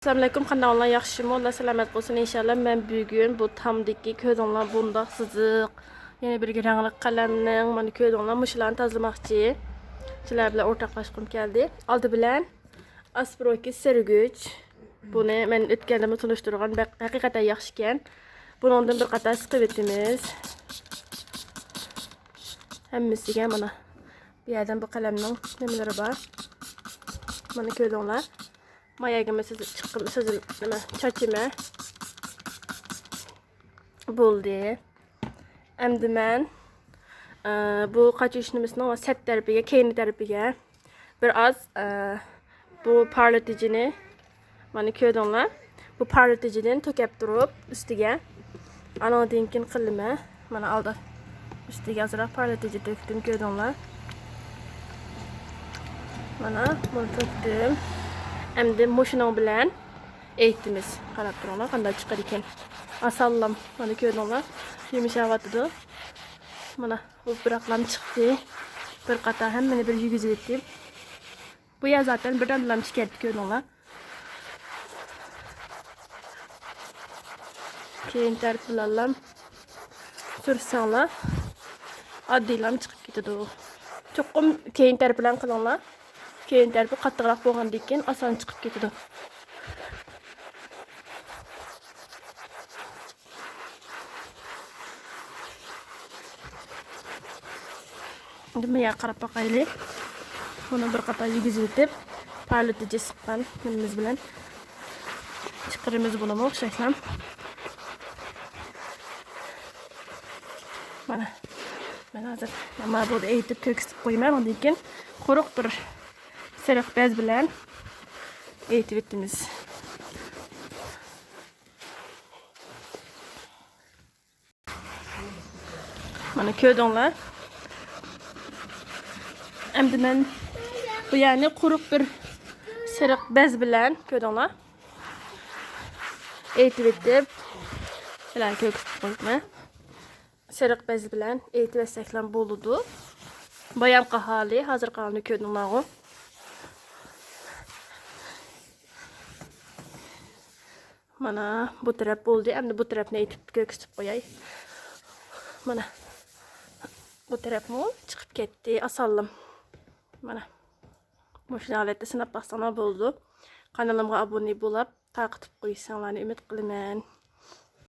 Assalamu alaykum kanalına yaxshimi Alloh salomat bo'lsin inshaalloh men bugun bu tamdagi ko'zinglar bundoq siziq yana bir rangli qalamning mana ko'zinglar mushularni tozalamoqchi sizlar bilan o'rtoqlashgim keldi oldi bilan asproki sirgich buni men o'tganda tunishtirgan haqiqatan yaxshi ekan buningdan bir qator siqib o'tamiz hammasiga mana. Bu yerdan bu qalamning nimalari bor mana ko'ringlar chiqib sizil nima chachima bo'ldi endi man e, bu qochishnimisini set tarafiga keyingi tarafiga bir oz e, bu parlaticini mana ko'rdinglar bu parlatichidan to'kab turib ustiga anadan keyin qilma mana oldi ustiga ozroq parlatichi to'kdim ko'rdinglar mana bunu to'kdim endi mushuning bilan aytdimiz qarab turinglar qanday chiqar ekan asallam mana ko'rdinglar yumishyapti mana bu biroqlam chiqdi bir qator hammani bir yuguzib etdim bu ya zaten bir damlam chiqyapti ko'rdinglar keyin tarif bilan sursanglar oddiylam chiqib ketadi u cho'qim keyin tarif bilan qilinglar keyin tarafi qattiqroq bo'lgandan keyin oson chiqib ketadi bunga qarab boqaylik buni bir qator yuguzib o'tib parlatichi siqqan nimamiz bilan chiqirimiz buni o'xshasham mana men hozir nima bo'ldi aytib to'kisib qo'yman undan keyin quruq bir sariq bez bilan aytib o'tamiz mana ko'rdinglar endi men bu ya'ni quruq bir sariq bez bilan ko'rdinglar aytib o'tib bilan ko'ksib qo'yibman sariq bez bilan aytib o'tsaklar bo'ludi boyamqi holi hozirgi holini ko'rdinglarku mana bu taraf bo'ldi endi bu tarafni aytib ko'ksib qo'yay mana bu tarafmi chiqib ketdi asallim mana shu holatda sinab boqsanglar bo'ldi kanalimga obuna bo'lib tarqitib qo'ysanglarni umid qilaman